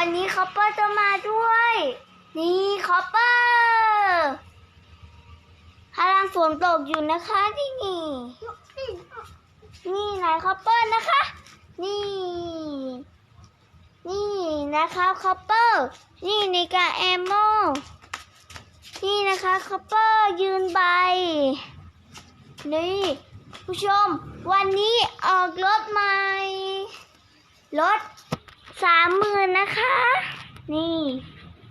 วันนี้คอปเปอร์จะมาด้วย นี่คอปเปอร์พลังฝนตกอยู่นะคะที่นี่ นี่นายคอปเปอร์นะคะ นี่ นี่นะคะคอปเปอร์ นี่ในกาแอมโมนี่นะคะคอปเปอร์ยืนใบ นี่ผู้ชม วันนี้ออกรถใหม่ รถ สามหมื่นนะคะ นี่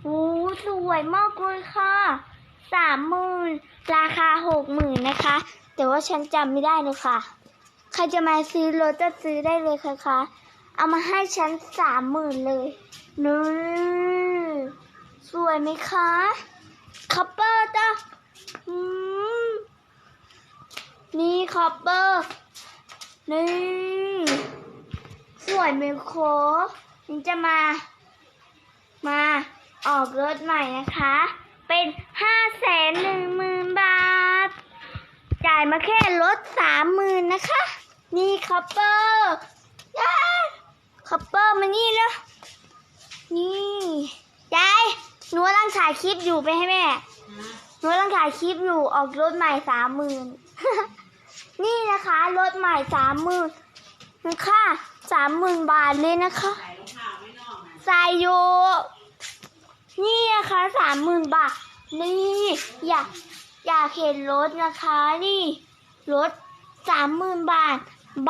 โอ้สวยมากเลยค่ะสามหมื่นราคาหกหมื่นนะคะ แต่ว่าฉันจำไม่ได้เลยค่ะ ใครจะมาซื้อรถจะซื้อได้เลยค่ะคะเอามาให้ฉันสามหมื่นเลยนี่สวยไหมคะคัปเปอร์จ้ะนี่คัปเปอร์นี่สวยไหมโนจะมา มาออกรถใหม่นะคะ เป็นห้าแสนหนึ่งหมื่นบาท จ่ายมาแค่รถสามหมื่นนะคะ นี่คัปเปอร์ยายคัปเปอร์มานี่แล้ว นี่ยายหนูกำลังถ่ายคลิปอยู่ไปให้แม่หนูกำลังถ่ายคลิปอยู่ออกรถใหม่สามหมื่นนี่นะคะรถใหม่สามหมื่นค่ะสามหมื่นบาทเลยนะคะ ใส่รองเท้าไม่นอกนะ ใส่อยู่ นี่นะคะสามหมื่นบาท นี่อยากอยากเห็นรถนะคะ นี่รถสามหมื่นบาท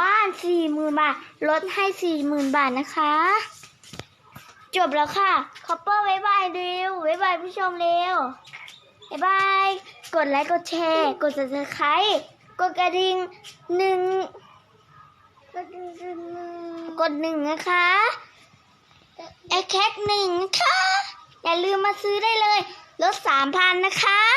บ้านสี่หมื่นบาทรถให้สี่หมื่นบาทนะคะ จบแล้วค่ะคอปเปอร์บายบายเร็วบายบายผู้ชมเร็วบายบาย กดไลค์ กดแชร์ กด subscribe กดกระดิ่งหนึ่งกดหนึ่งนะคะแอแคกหนึ่งนะคะ อย่าลืมมาซื้อได้เลยลดสามพันนะคะ